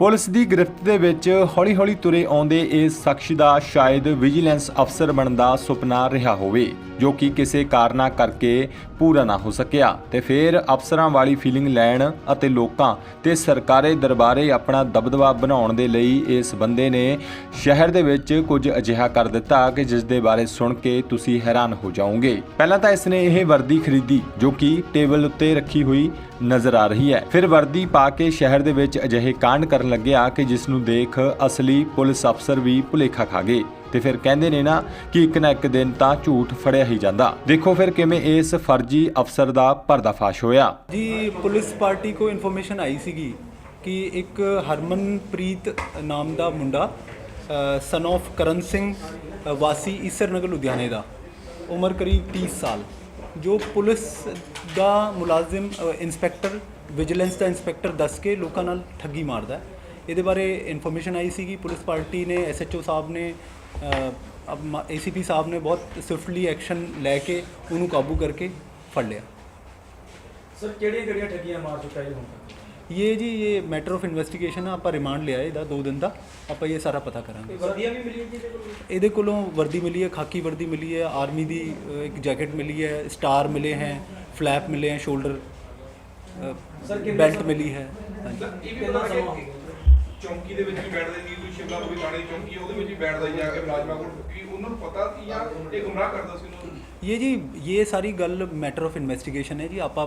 Police ਦੀ ਗ੍ਰਿਫਤ ਦੇ ਵਿੱਚ ਹੌਲੀ-ਹੌਲੀ ਤੁਰੇ ਆਉਂਦੇ ਇਸ ਸ਼ਖਸ ਦਾ ਸ਼ਾਇਦ ਵਿਜੀਲੈਂਸ ਅਫਸਰ ਬਣਨ ਦਾ ਸੁਪਨਾ ਰਿਹਾ ਹੋਵੇ। ਜੋ ਕਿ ਕਿਸੇ ਕਾਰਨਾ ਕਰਕੇ ਪੂਰਾ ਨਾ ਹੋ ਸਕਿਆ ਤੇ ਫਿਰ ਅਫਸਰਾਂ ਵਾਲੀ ਫੀਲਿੰਗ ਲੈਣ ਅਤੇ ਲੋਕਾਂ ਤੇ ਸਰਕਾਰੀ ਦਰਬਾਰੇ ਆਪਣਾ ਦਬਦਬਾ ਬਣਾਉਣ ਦੇ ਲਈ ਇਸ ਬੰਦੇ ਨੇ ਸ਼ਹਿਰ ਦੇ ਵਿੱਚ ਕੁਝ ਅਜਿਹਾ ਕਰ ਦਿੱਤਾ ਕਿ ਜਿਸ ਦੇ ਬਾਰੇ ਸੁਣ ਕੇ ਤੁਸੀਂ ਹੈਰਾਨ ਹੋ ਜਾਓਗੇ। ਪਹਿਲਾਂ ਤਾਂ ਇਸ ਨੇ ਇਹ ਵਰਦੀ ਖਰੀਦੀ ਜੋ ਕਿ ਟੇਬਲ ਉੱਤੇ ਰੱਖੀ ਹੋਈ ਨਜ਼ਰ ਆ ਰਹੀ ਹੈ। ਫਿਰ ਵਰਦੀ ਪਾ ਕੇ ਸ਼ਹਿਰ ਦੇ ਵਿੱਚ ਅਜਿਹੇ ਕਾਂਡ ਕਰਨ ਲੱਗਿਆ ਕਿ ਜਿਸ ਨੂੰ ਦੇਖ ਅਸਲੀ ਪੁਲਿਸ ਅਫਸਰ ਵੀ ਭੁਲੇਖਾ ਖਾ ਗਏ। ਤੇ ਫਿਰ ਕਹਿੰਦੇ ਨੇ ਨਾ ਕਿ ਇੱਕ ਨਾ ਇੱਕ ਦਿਨ ਤਾਂ ਝੂਠ ਫੜਿਆ ਹੀ ਜਾਂਦਾ ਦੇਖੋ ਫਿਰ ਕਿਵੇਂ ਇਸ ਫਰਜ਼ੀ ਅਫਸਰ ਦਾ ਪਰਦਾਫਾਸ਼ ਹੋਇਆ ਜੀ ਪੁਲਿਸ ਪਾਰਟੀ ਕੋ ਇਨਫੋਰਮੇਸ਼ਨ ਆਈ ਸੀਗੀ ਕਿ ਇੱਕ ਹਰਮਨਪ੍ਰੀਤ ਨਾਮ ਦਾ ਮੁੰਡਾ ਸਨ of ਕਰਨ ਸਿੰਘ ਵਾਸੀ ਈਸਰ ਨਗਰ ਲੁਧਿਆਣੇ ਦਾ ਉਮਰ ਕਰੀਬ 30 ਸਾਲ ਜੋ ਪੁਲਿਸ ਦਾ ਮੁਲਾਜ਼ਮ ਅ, ਇੰਸਪੈਕਟਰ ਵਿਜੀਲੈਂਸ ਦਾ ਇੰਸਪੈਕਟਰ ਦੱਸ ਕੇ ਲੋਕਾਂ ਨਾਲ ਠੱਗੀ ਮਾਰਦਾ ਹੈ। ਇਹਦੇ ਬਾਰੇ ਇਨਫੋਰਮੇਸ਼ਨ ਆਈ ਸੀਗੀ। ਪੁਲਿਸ ਪਾਰਟੀ ਨੇ ਐਸਐਚਓ ਸਾਹਿਬ ਨੇ ਏਸੀਪੀ ਸਾਹਿਬ ਨੇ ਬਹੁਤ ਸਵਿਫਟਲੀ ਐਕਸ਼ਨ ਲੈ ਕੇ ਉਹਨੂੰ ਕਾਬੂ ਕਰਕੇ ਫੜ ਲਿਆ। ਸਰ ਕਿਹੜੀਆਂ ਕਿਹੜੀਆਂ ਠੱਗੀਆਂ ਮਾਰ ਚੁੱਕਾ ਇਹ ਹੁਣ ਇਹ ਜੀ ਇਹ ਮੈਟਰ ਆਫ ਇਨਵੈਸਟੀਗੇਸ਼ਨ ਆ ਆਪਾਂ ਰਿਮਾਂਡ ਲਿਆ ਇਹਦਾ 2 ਦਿਨ ਦਾ। ਆਪਾਂ ਇਹ ਸਾਰਾ ਪਤਾ ਕਰਾਂਗੇ। ਵਰਦੀਆਂ ਵੀ ਮਿਲੀਆਂ ਜੀ ਇਹਦੇ ਕੋਲ? ਇਹਦੇ ਕੋਲੋਂ ਵਰਦੀ ਮਿਲੀ ਹੈ ਖਾਕੀ ਵਰਦੀ ਮਿਲੀ ਹੈ ਆਰਮੀ ਦੀ ਇੱਕ ਜੈਕਟ ਮਿਲੀ ਹੈ ਸਟਾਰ ਮਿਲੇ ਹੈ ਫਲੈਪ ਮਿਲੇ ਹੈ ਸ਼ੋਲਡਰ ਬੈਲਟ ਮਿਲੀ ਹੈ। ਹਾਂਜੀ। ਇਹ ਵੀ ਪਤਾ ਕਿ ਚੌਂਕੀ ਦੇ ਵਿੱਚ ਵੀ ਬੈਠਦੇ ਨਹੀਂ ਕੋਈ ਸ਼ਿਮਲਾ ਕੋਈ ਥਾਣੇ ਚੌਂਕੀ ਹੈ, ਉਹਦੇ ਵਿੱਚ ਵੀ ਬੈਠਦਾ ਹੀ ਜਾ ਕੇ ਮੁਲਾਜ਼ਮਾਂ ਕੋਲ। ਕਿ ਉਹਨਾਂ ਨੂੰ ਪਤਾ ਸੀ ਜਾਂ ਇਹ ਗੁੰਮਰਾਹ ਕਰਦਾ ਸੀ ਉਹਨਾਂ? ਨੂੰ ਇਹ ਜੀ ਇਹ ਸਾਰੀ ਗੱਲ ਮੈਟਰ ਆਫ ਇਨਵੈਸਟੀਗੇਸ਼ਨ ਹੈ ਜੀ ਆਪਾਂ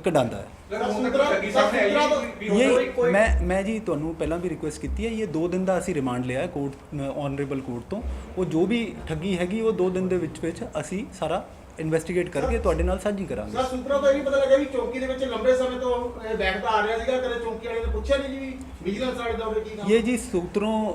ਕਢਾਉਂਦਾ ਹੈ। ਇਹ ਮੈਂ ਮੈਂ ਜੀ ਤੁਹਾਨੂੰ ਪਹਿਲਾਂ ਵੀ ਰਿਕੁਐਸਟ ਕੀਤੀ ਹੈ ਇਹ 2 ਦਿਨ ਦਾ ਅਸੀਂ ਰਿਮਾਂਡ ਲਿਆ ਹੈ ਕੋਰਟ ਆਨਰੇਬਲ ਕੋਰਟ ਤੋਂ। ਉਹ ਜੋ ਵੀ ਠੱਗੀ ਹੈਗੀ ਉਹ 2 ਦਿਨ ਦੇ ਵਿੱਚ ਵਿੱਚ ਅਸੀਂ ਸਾਰਾ ਇਨਵੈਸਟੀਗੇਟ ਕਰਕੇ ਤੁਹਾਡੇ ਨਾਲ ਸਾਂਝੀ ਕਰਾਂਗੇ। ਸਰ ਸੂਤਰਾਂ ਤੋਂ ਇਹ ਵੀ ਪਤਾ ਲੱਗਾ ਵੀ ਚੌਂਕੀ ਦੇ ਵਿੱਚ ਲੰਬੇ ਸਮੇਂ ਤੋਂ ਬੈਠਦਾ ਆ ਰਿਹਾ ਸੀਗਾ ਕਦੇ ਚੌਂਕੀ ਵਾਲੇ ਨੇ ਪੁੱਛਿਆ ਨਹੀਂ ਜੀ ਵਿਜੀਲੈਂਸ ਵਾਲੇ ਦਾ ਕੀ ਕੰਮ ਇਹ ਜੀ ਸੂਤਰੋਂ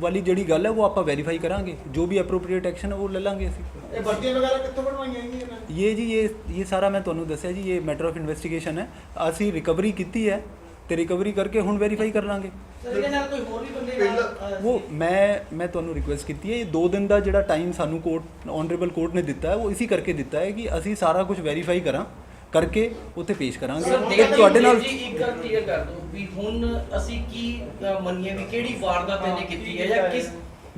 ਵਾਲੀ ਜਿਹੜੀ ਗੱਲ ਹੈ ਉਹ ਆਪਾਂ ਵੈਰੀਫਾਈ ਕਰਾਂਗੇ। ਜੋ ਵੀ ਐਪਰੋਪ੍ਰੀਏਟ ਐਕਸ਼ਨ ਹੈ ਉਹ ਲੈ ਲਾਂਗੇ ਅਸੀਂ। ਇਹ ਵਰਦੀਆਂ ਵਗੈਰਾ ਕਿੱਥੋਂ ਬਣਵਾਈਆਂ ਜੀ ਇਹਨਾਂ ਨੇ? ਇਹ ਜੀ ਇਹ ਇਹ ਸਾਰਾ ਮੈਂ ਤੁਹਾਨੂੰ ਦੱਸਿਆ ਜੀ ਇਹ ਮੈਟਰ ਆਫ ਇਨਵੈਸਟੀਗੇਸ਼ਨ ਹੈ। ਅਸੀਂ ਰਿਕਵਰੀ ਕੀਤੀ ਹੈ ਤੇ ਰਿਕਵਰੀ ਕਰਕੇ ਹੁਣ ਵੈਰੀਫਾਈ ਕਰ ਲਾਂਗੇ। ਸਰ ਇਹਦੇ ਨਾਲ ਕੋਈ ਹੋਰ ਵੀ ਬੰਦੇ ਨਾਲ ਉਹ ਮੈਂ ਮੈਂ ਤੁਹਾਨੂੰ ਰਿਕੁਐਸਟ ਕੀਤੀ ਹੈ ਇਹ 2 ਦਿਨ ਦਾ ਜਿਹੜਾ ਟਾਈਮ ਸਾਨੂੰ ਕੋਰਟ ਆਨਰੇਬਲ ਕੋਰਟ ਨੇ ਦਿੱਤਾ ਹੈ ਉਹ ਇਸੇ ਕਰਕੇ ਦਿੱਤਾ ਹੈ ਕਿ ਅਸੀਂ ਸਾਰਾ ਕੁਝ ਵੈਰੀਫਾਈ ਕਰਾਂ। ਕਰਕੇ ਉੱਥੇ ਪੇਸ਼ ਕਰਾਂਗੇ। ਤੇ ਤੁਹਾਡੇ ਨਾਲ ਜੀ ਇੱਕ ਗੱਲ ਕਲੀਅਰ ਕਰ ਦਿਓ ਵੀ ਹੁਣ ਅਸੀਂ ਕੀ ਮੰਨੀਏ ਵੀ ਕਿਹੜੀ ਵਾਰਦਾਤ ਇਹਨੇ ਕੀਤੀ ਹੈ ਜਾਂ ਕਿਸ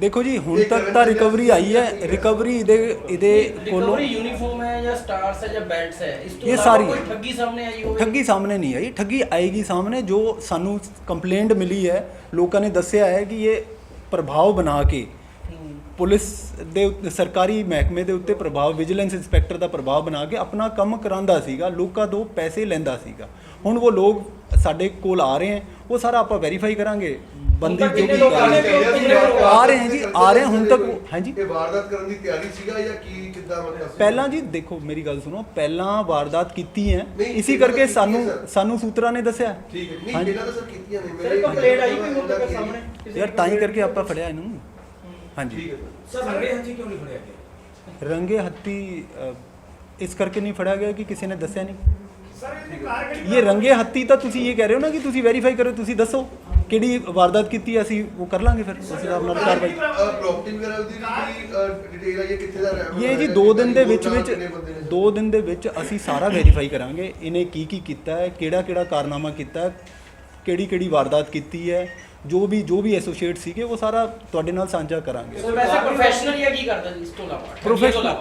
ਦੇਖੋ ਜੀ ਹੁਣ ਤੱਕ ਤਾਂ ਰਿਕਵਰੀ ਆਈ ਹੈ। ਰਿਕਵਰੀ ਇਹਦੇ ਇਹਦੇ ਕੋਲੋਂ ਰਿਕਵਰੀ ਯੂਨੀਫਾਰਮ ਹੈ ਜਾਂ ਸਟਾਰਸ ਹੈ ਜਾਂ ਬੈਲਟਸ ਹੈ ਇਸ ਤੋਂ ਇਹ ਇਲਾਵਾ ਸਾਰੀ ਕੋਈ ਠੱਗੀ ਸਾਹਮਣੇ ਆਈ ਹੋਵੇ? ਠੱਗੀ ਸਾਹਮਣੇ ਨਹੀਂ ਆਈ। ਠੱਗੀ ਆਏਗੀ ਸਾਹਮਣੇ ਜੋ ਸਾਨੂੰ ਕੰਪਲੇਂਟ ਮਿਲੀ ਹੈ ਲੋਕਾਂ ਨੇ ਦੱਸਿਆ ਹੈ ਕਿ ਇਹ ਪ੍ਰਭਾਵ ਬਣਾ ਕੇ। ਪੁਲਿਸ ਦੇ ਸਰਕਾਰੀ ਮਹਿਕਮੇ ਦੇ ਉੱਤੇ ਪ੍ਰਭਾਵ ਵਿਜੀਲੈਂਸ ਇੰਸਪੈਕਟਰ ਦਾ ਪ੍ਰਭਾਵ ਬਣਾ ਕੇ ਆਪਣਾ ਕੰਮ ਕਰਾਂਦਾ ਸੀਗਾ ਲੋਕਾਂ ਤੋਂ ਪੈਸੇ ਲੈਂਦਾ ਸੀਗਾ ਹੁਣ ਉਹ ਲੋਕ ਸਾਡੇ ਕੋਲ ਆ ਰਹੇ ਹੈ ਉਹ ਸਾਰਾ ਆਪਾਂ ਵੈਰੀਫਾਈ ਕਰਾਂਗੇ ਬੰਦੀ ਜੋ ਵੀ ਆ ਰਹੇ ਹੈ। ਜੀ ਆ ਰਹੇ ਹੁਣ ਤੱਕ ਹਾਂਜੀ ਇਹ ਵਾਰਦਾਤ ਕਰਨ ਦੀ ਤਿਆਰੀ ਸੀਗਾ ਜਾਂ ਕੀ ਕਿੱਦਾਂ ਮਤਲਬ? ਪਹਿਲਾਂ ਜੀ ਦੇਖੋ ਮੇਰੀ ਗੱਲ ਸੁਣੋ ਪਹਿਲਾਂ ਵਾਰਦਾਤ ਕੀਤੀ ਹੈ ਇਸੇ ਕਰਕੇ ਸਾਨੂੰ। ਸਾਨੂੰ ਸੂਤਰਾਂ ਨੇ ਦੱਸਿਆ ਠੀਕ ਹੈ ਨਹੀਂ ਹਾਂਜੀ। ਪਹਿਲਾਂ ਤਾਂ ਸਰ ਕੀਤੀਆਂ ਨੇ ਸਰ ਕੰਪਲੇਂਟ ਆਈ ਕੋਈ ਹੁਣ ਤੱਕ ਸਾਹਮਣੇ ਯਾਰ ਤਾਂ ਹੀ? ਕਰਕੇ ਆਪਾਂ ਫੜਿਆ ਇਹਨੂੰ ਠੀਕ ਹਾਂਜੀ ਹੈ ਸਰ। ਸਰ ਰੰਗੇ ਹੱਥੀ ਕਿਉਂ ਨਹੀਂ ਫੜਿਆ ਗਿਆ? ਰੰਗੇ ਹੱਥੀ ਅ, ਇਸ ਕਰਕੇ ਨਹੀਂ ਫੜਿਆ ਗਿਆ ਕਿ ਕਿਸੇ ਨੇ ਦੱਸਿਆ ਨਹੀਂ। ਇਹ ਰੰਗੇ ਹੱਥੀ ਤਾਂ ਤੁਸੀਂ ਇਹ ਕਹਿ ਰਹੇ ਹੋ ਨਾ ਕਿ ਤੁਸੀਂ ਵੈਰੀਫਾਈ ਕਰੋ ਤੁਸੀਂ ਦੱਸੋ ਕਿਹੜੀ ਵਾਰਦਾਤ ਕੀਤੀ ਹੈ ਅਸੀਂ ਉਹ ਕਰ ਲਾਂਗੇ ਫਿਰ। ਉਸ ਹਿਸਾਬ ਨਾਲ ਕਾਰਵਾਈ ਪ੍ਰਾਪਰਟੀ ਵਗੈਰਾ ਦੀ ਵੀ ਡਿਟੇਲ ਆਈ ਹੈ ਕਿੱਥੇ ਦਾ ਰਹਿਣ ਇਹ ਜੀ ਵਾਲਾ 2 ਹੈ, ਦਿਨ ਦੇ ਵਿੱਚ ਕਿੰਨੇ ਵਿੱਚ ਬੰਦੇ ਨੇ? 2 ਦਿਨ ਦੇ ਵਿੱਚ ਅਸੀਂ ਸਾਰਾ ਵੈਰੀਫਾਈ ਕਰਾਂਗੇ ਇਹਨੇ ਕੀ ਕੀ ਕੀਤਾ ਹੈ ਕਿਹੜਾ ਕਿਹੜਾ ਕਾਰਨਾਮਾ ਕੀਤਾ ਹੈ ਕਿਹੜੀ ਕਿਹੜੀ ਵਾਰਦਾਤ ਕੀਤੀ ਹੈ ਜੋ ਵੀ ਜੋ ਵੀ ਐਸੋਸੀਏਟ ਸੀਗੇ ਉਹ ਸਾਰਾ ਤੁਹਾਡੇ ਨਾਲ ਸਾਂਝਾ ਕਰਾਂਗੇ। ਸਰ ਵੈਸੇ ਪ੍ਰੋਫੈਸ਼ਨਲ ਜਾਂ ਕੀ ਕਰਦਾ ਜੀ ਇਸ ਤੋਂ ਇਲਾਵਾ? ਪ੍ਰੋਫੈਸ਼ਨਲ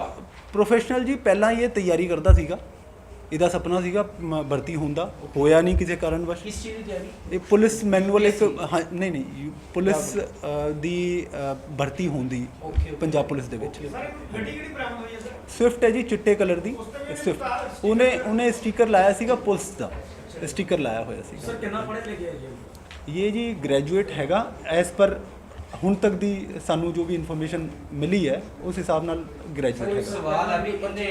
ਪ੍ਰੋਫੈਸ਼ਨਲ ਜੀ ਪਹਿਲਾਂ ਹੀ ਇਹ ਤਿਆਰੀ ਕਰਦਾ ਸੀਗਾ। ਇਹਦਾ ਸੁਪਨਾ ਸੀਗਾ ਭਰਤੀ ਹੋਣ ਦਾ। ਹੋਇਆ ਨਹੀਂ ਕਿਸੇ ਕਾਰਨਵਸ਼। ਕਿਸ ਚੀਜ਼ ਦੀ ਤਿਆਰੀ? ਇਹ ਪੁਲਿਸ ਮੈਨੂਅਲ ਇੱਕ ਹਾਂ, ਨਹੀਂ ਨਹੀਂ ਪੁਲਿਸ ਦੀ ਭਰਤੀ ਹੋਣ ਦੀ Okay, okay. ਪੰਜਾਬ ਪੁਲਿਸ ਦੇ ਵਿੱਚ। ਗੱਡੀ ਕਿਹੜੀ ਬਰਾਮਦ ਹੋਈ ਹੈ ਸਰ? ਸਵਿਫਟ ਹੈ ਜੀ ਚਿੱਟੇ ਕਲਰ ਦੀ। ਸਵਿਫਟ ਉਹਨੇ ਉਹਨੇ ਸਟicker ਲਾਇਆ ਸੀਗਾ ਪੁਲਿਸ ਦਾ। ਸਟicker ਲਾਇਆ ਹੋਇਆ ਸੀ ਸਰ ਕਿੰਨਾ ਪੜ੍ਹੇ ਲਿਖੇ ਹੈ ਜੀ? ਇਹ ਜੀ ਗ੍ਰੈਜੂਏਟ ਹੈਗਾ ਐਸ ਪਰ ਹੁਣ ਤੱਕ ਦੀ ਸਾਨੂੰ ਜੋ ਵੀ ਇਨਫੋਰਮੇਸ਼ਨ ਮਿਲੀ ਹੈ ਉਸ ਹਿਸਾਬ ਨਾਲ ਗ੍ਰੈਜੂਏਟ ਹੈਗਾ ਸਵਾਲ ਹੈ ਵੀ ਬੰਦੇ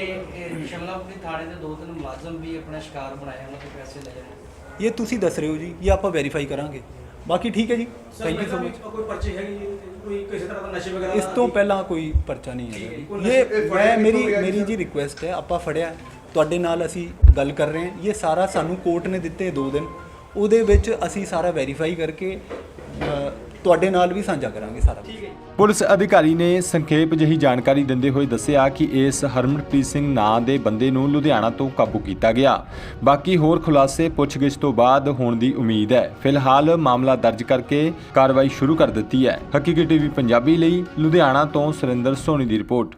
ਸ਼ਿਮਲਾਪੁਰੀ ਥਾਣੇ ਦੇ ਦੋ ਤਿੰਨ ਮੁਲਾਜ਼ਮ ਵੀ ਆਪਣਾ ਸ਼ਿਕਾਰ ਬਣਾਇਆ ਉਹਨਾਂ ਤੋਂ ਪੈਸੇ ਲੈ ਰਹੇ ਇਹ ਤੁਸੀਂ ਦੱਸ ਰਹੇ ਹੋ ਜੀ ਇਹ ਆਪਾਂ ਵੈਰੀਫਾਈ ਕਰਾਂਗੇ ਬਾਕੀ ਠੀਕ ਹੈ ਜੀ ਥੈਂਕ ਯੂ ਸੋ ਮਚ ਕੋਈ ਪਰਚੀ ਹੈਗੀ ਜੀ? ਕੋਈ ਕਿਸੇ ਤਰ੍ਹਾਂ ਦਾ ਨਸ਼ੇ ਵਗੈਰਾ ਇਸ ਦਾ? ਤੋਂ ਪਹਿਲਾਂ ਕੋਈ ਪਰਚਾ ਨਹੀਂ। ਕੋਈ ਇਹ ਮੈਂ ਮੇਰੀ ਮੇਰੀ ਜੀ ਰਿਕੁਐਸਟ ਹੈ ਆਪਾਂ ਫੜਿਆ ਤੁਹਾਡੇ ਨਾਲ ਅਸੀਂ ਗੱਲ ਕਰ ਰਹੇ ਹਾਂ ਇਹ ਸਾਰਾ ਸਾਨੂੰ ਕੋਰਟ ਨੇ ਦਿੱਤੇ 2 ਦਿਨ ਉਹਦੇ ਵਿੱਚ ਅਸੀਂ ਸਾਰਾ ਵੈਰੀਫਾਈ ਕਰਕੇ ਤੁਹਾਡੇ ਨਾਲ ਵੀ ਸਾਂਝਾ ਕਰਾਂਗੇ ਸਾਰਾ ਪੁਲਿਸ ਅਧਿਕਾਰੀ ਨੇ ਸੰਖੇਪ ਜਿਹੀ ਜਾਣਕਾਰੀ ਦਿੰਦੇ ਹੋਏ ਦੱਸਿਆ ਕਿ ਇਸ ਹਰਮਨਪ੍ਰੀਤ ਸਿੰਘ ਨਾਂ ਦੇ ਬੰਦੇ ਨੂੰ ਲੁਧਿਆਣਾ ਤੋਂ ਕਾਬੂ ਕੀਤਾ ਗਿਆ। ਬਾਕੀ ਹੋਰ ਖੁਲਾਸੇ ਪੁੱਛਗਿੱਛ ਤੋਂ ਬਾਅਦ ਹੋਣ ਦੀ ਉਮੀਦ ਹੈ। ਫਿਲਹਾਲ ਮਾਮਲਾ ਦਰਜ ਕਰਕੇ ਕਾਰਵਾਈ ਸ਼ੁਰੂ ਕਰ ਦਿੱਤੀ ਹੈ। ਹਕੀਕੀ ਟੀਵੀ ਪੰਜਾਬੀ ਲਈ ਲੁਧਿਆਣਾ ਤੋਂ ਸੁਰਿੰਦਰ ਸੋਨੀ ਦੀ ਰਿਪੋਰਟ।